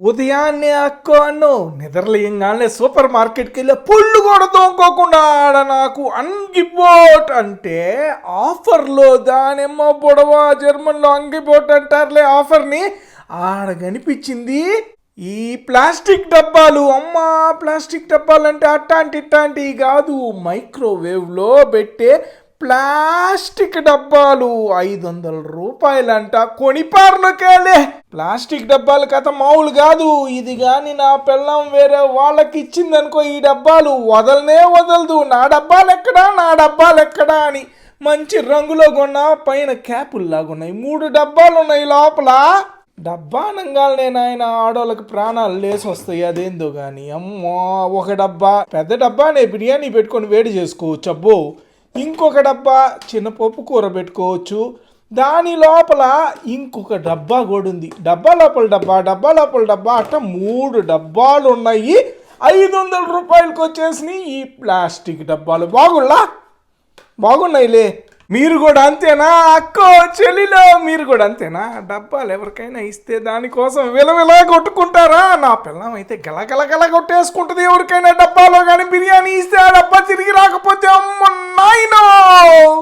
ఉదయాన్నే అక్క అన్ను నిద్రలేయంగానే సూపర్ మార్కెట్కి వెళ్ళి పుళ్ళు కూడా తోముకోకుండా ఆడ నాకు అంగిబోట్ అంటే ఆఫర్లో దానిమ్మ బుడవ జర్మన్లో అంగిబోట్ అంటారులే ఆఫర్ని. ఆడ కనిపించింది ఈ ప్లాస్టిక్ డబ్బాలు. అమ్మా ప్లాస్టిక్ డబ్బాలు అంటే అట్టాంటి ఇట్టాంటివి కాదు. మైక్రోవేవ్లో పెట్టే ప్లాస్టిక్ డబ్బాలు ఐదు వందల రూపాయలంట. కొనిపార్లకేలే. ప్లాస్టిక్ డబ్బాలు కథ మామూలు కాదు. ఇది కానీ నా పిల్లం వేరే వాళ్ళకి ఇచ్చిందనుకో ఈ డబ్బాలు వదలనే వదలదు. నా డబ్బాలు ఎక్కడా నా డబ్బాలు ఎక్కడా అని మంచి రంగులో కొన్న పైన క్యాపుల్లాగా ఉన్నాయి మూడు డబ్బాలు ఉన్నాయి లోపల. డబ్బా అనగానే నాయన ఆడోళ్ళకి ప్రాణాలు లేసి వస్తాయి అదేందో కానీ అమ్మో ఒక డబ్బా. పెద్ద డబ్బానే బిర్యానీ పెట్టుకొని వేడి చేసుకోవచ్చు. అబ్బో. ఇంకొక డబ్బా చిన్న పప్పు కూర పెట్టుకోవచ్చు. దాని లోపల ఇంకొక డబ్బా కూడా ఉంది. డబ్బా లోపల డబ్బా డబ్బా లోపల డబ్బా అట్ట మూడు డబ్బాలు ఉన్నాయి. ఐదు వందల రూపాయలకి వచ్చేసినాయి ఈ ప్లాస్టిక్ డబ్బాలు. బాగుళ్ళా బాగున్నాయిలే. మీరు కూడా అంతేనా? అక్కో చెల్లిలో మీరు కూడా అంతేనా? డబ్బాలు ఎవరికైనా ఇస్తే దానికోసం విలవిలా కొట్టుకుంటారా? నా పిల్లం అయితే గల గల గల కొట్టేసుకుంటుంది ఎవరికైనా డబ్బాలో కానీ బిర్యానీ ఇస్తే ఆ డబ్బా తిరిగి రాకపోతే అమ్మ నాయనో